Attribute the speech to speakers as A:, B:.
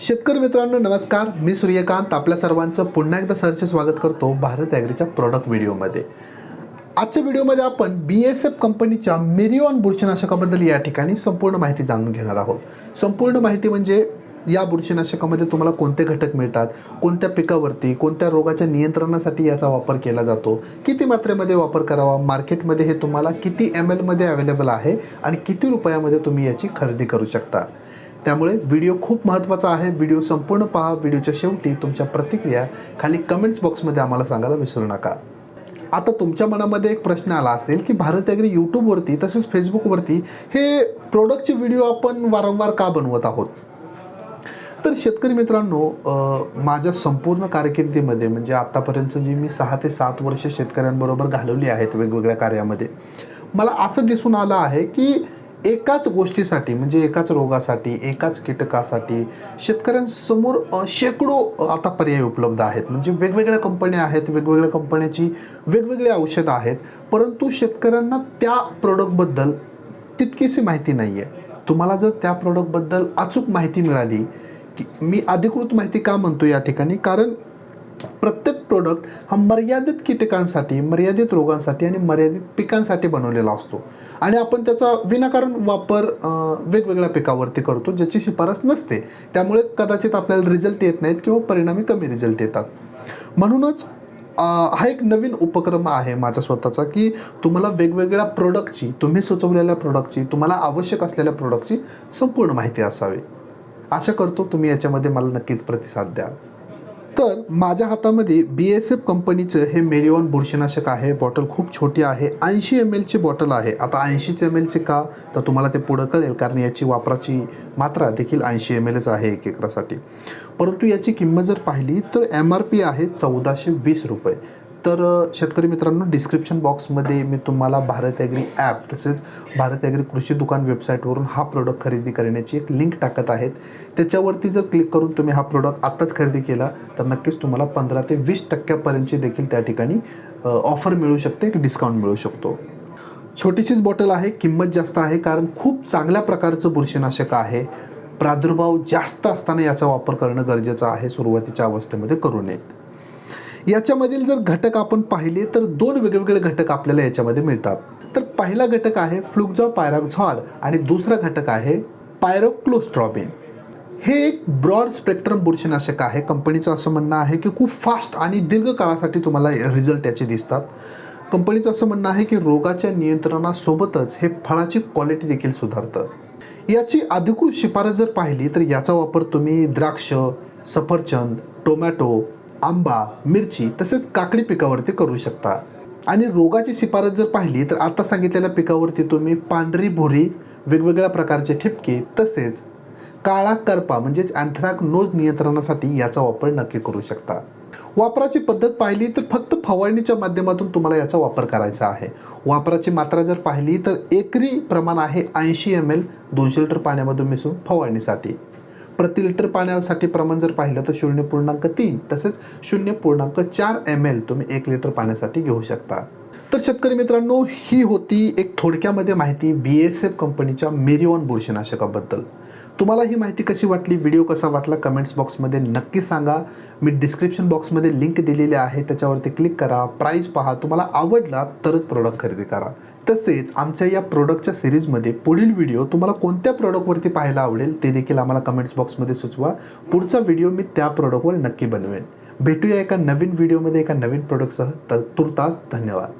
A: शेतकरी मित्रांनो नमस्कार. मी सूर्यकांत. आपल्या सर्वांचं पुन्हा एकदा सरचे स्वागत करतो भारत ॲग्रीच्या प्रोडक्ट व्हिडिओमध्ये आजच्या व्हिडिओमध्ये आपण बी एस एफ कंपनीच्या मिरिओन बुरशीनाशकाबद्दल या ठिकाणी संपूर्ण माहिती जाणून घेणार आहोत. संपूर्ण माहिती म्हणजे या बुरशीनाशकामध्ये तुम्हाला कोणते घटक मिळतात कोणत्या पिकावरती कोणत्या रोगाच्या नियंत्रणासाठी याचा वापर केला जातो किती मात्रेमध्ये वापर करावा मार्केटमध्ये हे तुम्हाला किती एम एलमध्ये अवेलेबल आहे आणि किती रुपयामध्ये तुम्ही याची खरेदी करू शकता. त्यामुळे व्हिडिओ खूप महत्त्वाचा आहे. व्हिडिओ संपूर्ण पहा. व्हिडिओच्या शेवटी तुमच्या प्रतिक्रिया खाली कमेंट्स बॉक्समध्ये आम्हाला सांगायला विसरू नका. आता तुमच्या मनामध्ये एक प्रश्न आला असेल की भारत ॲग्री यूट्यूबवरती तसेच फेसबुकवरती हे प्रोडक्टचे व्हिडिओ आपण वारंवार का बनवत आहोत? तर शेतकरी मित्रांनो माझ्या संपूर्ण कारकिर्दीमध्ये म्हणजे आत्तापर्यंत जी मी सहा ते सात वर्ष शेतकऱ्यांबरोबर घालवली आहेत वेगवेगळ्या कार्यामध्ये मला असं दिसून आलं आहे की एकाच गोष्टीसाठी म्हणजे एकाच रोगासाठी एकाच कीटकासाठी शेतकऱ्यांसमोर शेकडो आता पर्याय उपलब्ध आहेत. म्हणजे वेगवेगळ्या कंपन्या आहेत वेगवेगळ्या कंपन्याची वेगवेगळी औषधं आहेत परंतु शेतकऱ्यांना त्या प्रोडक्टबद्दल तितकीशी माहिती नाही आहे तुम्हाला जर त्या प्रोडक्टबद्दल अचूक माहिती मिळाली की मी अधिकृत माहिती का म्हणतो या ठिकाणी? कारण प्रत्येक प्रोडक्ट हा मर्यादित कीटकांसाठी मर्यादित रोगांसाठी आणि मर्यादित पिकांसाठी बनवलेला असतो. आणि आपण त्याचा विनाकारण वापर वेगवेगळ्या पिकावरती करतो ज्याची शिफारस नसते. त्यामुळे कदाचित आपल्याला रिझल्ट येत नाहीत किंवा परिणामी कमी रिझल्ट येतात. म्हणूनच हा एक नवीन उपक्रम आहे माझा स्वतःचा की तुम्हाला वेगवेगळ्या प्रोडक्टची तुम्ही सुचवलेल्या प्रोडक्टची तुम्हाला आवश्यक असलेल्या प्रोडक्टची संपूर्ण माहिती असावी. आशा करतो तुम्ही याच्यामध्ये मला नक्कीच प्रतिसाद द्या तर माझ्या हातामध्ये बी एस एफ कंपनीचं हे मेरिओन बुरशीनाशक आहे. बॉटल खूप छोटी आहे. ऐंशी एम एलची बॉटल आहे. आता ऐंशीच एम एलची का? तर तुम्हाला ते पुढं कळेल कारण याची वापराची मात्रा देखील ऐंशी एम एलच आहे एक एकरासाठी परंतु याची किंमत जर पाहिली तर एम आर पी आहे चौदाशे वीस रुपये. तर शेतकरी मित्रांनो डिस्क्रिप्शन बॉक्समध्ये मी तुम्हाला भारत ॲग्री ॲप तसेच भारत ॲग्री कृषी दुकान वेबसाईटवरून हा प्रोडक्ट खरेदी करण्याची एक लिंक टाकत आहेत. त्याच्यावरती जर क्लिक करून तुम्ही हा प्रोडक्ट आत्ताच खरेदी केला तर नक्कीच तुम्हाला पंधरा ते वीस टक्क्यापर्यंतची देखील त्या ठिकाणी ऑफर मिळू शकते एक डिस्काउंट मिळू शकतो. छोटीशीच बॉटल आहे किंमत जास्त आहे कारण खूप चांगल्या प्रकारचं बुरशीनाशक आहे. प्रादुर्भाव जास्त असताना याचा वापर करणं गरजेचं आहे सुरुवातीच्या अवस्थेमध्ये करू नयेत याच्यामधील जर घटक आपण पाहिले तर दोन वेगवेगळे घटक आपल्याला याच्यामध्ये मिळतात. तर पहिला घटक आहे फ्लुक्झा पायरॉक्झॉड आणि दुसरा घटक आहे पायरोक्लोस्ट्रॉबिन. हे एक ब्रॉड स्पेक्ट्रम बुरशीनाशक आहे. कंपनीचं असं म्हणणं आहे की खूप फास्ट आणि दीर्घ काळासाठी तुम्हाला रिझल्ट याचे दिसतात. कंपनीचं असं म्हणणं आहे की रोगाच्या नियंत्रणासोबतच हे फळाची क्वालिटी देखील सुधारतं. याची अधिकृत शिफारस जर पाहिली तर याचा वापर तुम्ही द्राक्ष सफरचंद टोमॅटो आंबा मिरची तसेच काकडी पिकावरती करू शकता. आणि रोगाची शिफारस जर पाहिली तर आता सांगितलेल्या पिकावरती तुम्ही पांढरी भुरी वेगवेगळ्या प्रकारचे ठिपके तसेच काळा करपा म्हणजेच अँथ्रॅक नोज नियंत्रणासाठी याचा वापर नक्की करू शकता. वापराची पद्धत पाहिली तर फक्त फवारणीच्या माध्यमातून तुम्हाला याचा वापर करायचा आहे. वापराची मात्रा जर पाहिली तर एकरी प्रमाण आहे ऐंशी एम एल दोनशे लिटर पाण्यामधून मिसळून फवारणीसाठी. प्रति लिटर पाण्यासाठी प्रमाण जर पाहिलं तर शून्य पूर्णांक तीन तसेच शून्य पूर्णांक चार एम एल तुम्ही एक लिटर पाण्यासाठी घेऊ शकता. तर शेतकरी मित्रांनो ही होती एक थोडक्यामध्ये माहिती बी एस एफ कंपनीच्या मेरिओन बुरशीनाशकाबद्दल. तुम्हाला ही माहिती कशी वाटली व्हिडिओ कसा वाटला कमेंट्स बॉक्समध्ये नक्की सांगा. मी डिस्क्रिप्शन बॉक्समध्ये लिंक दिलेली आहे त्याच्यावरती क्लिक करा. प्राईस पहा तुम्हाला आवडला तरच प्रोडक्ट खरेदी करा. तसेच आमच्या या प्रोडक्टच्या सिरीजमध्ये पुढील व्हिडिओ तुम्हाला कोणत्या प्रोडक्टवरती पाहायला आवडेल ते देखील आम्हाला कमेंट्स बॉक्समध्ये सुचवा. पुढचा व्हिडिओ मी त्या प्रोडक्टवर नक्की बनवेन. भेटूया एका नवीन व्हिडिओमध्ये एका नवीन प्रोडक्टसह तर तुर्तास धन्यवाद.